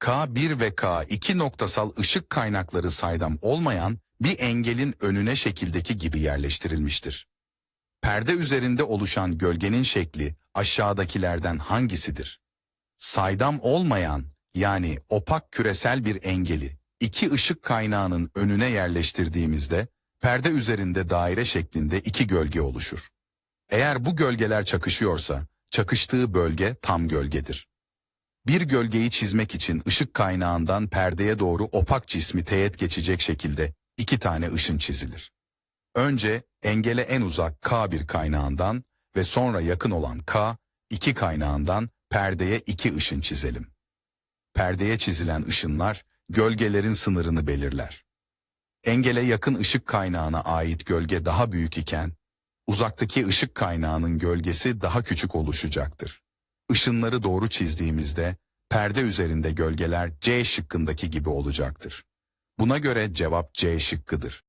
K1 ve K2 noktasal ışık kaynakları saydam olmayan bir engelin önüne şekildeki gibi yerleştirilmiştir. Perde üzerinde oluşan gölgenin şekli aşağıdakilerden hangisidir? Saydam olmayan yani opak küresel bir engeli iki ışık kaynağının önüne yerleştirdiğimizde perde üzerinde daire şeklinde iki gölge oluşur. Eğer bu gölgeler çakışıyorsa çakıştığı bölge tam gölgedir. Bir gölgeyi çizmek için ışık kaynağından perdeye doğru opak cismi teğet geçecek şekilde iki tane ışın çizilir. Önce engele en uzak K1 kaynağından ve sonra yakın olan K2 kaynağından perdeye iki ışın çizelim. Perdeye çizilen ışınlar gölgelerin sınırını belirler. Engele yakın ışık kaynağına ait gölge daha büyük iken, uzaktaki ışık kaynağının gölgesi daha küçük oluşacaktır. Işınları doğru çizdiğimizde perde üzerinde gölgeler C şıkkındaki gibi olacaktır. Buna göre cevap C şıkkıdır.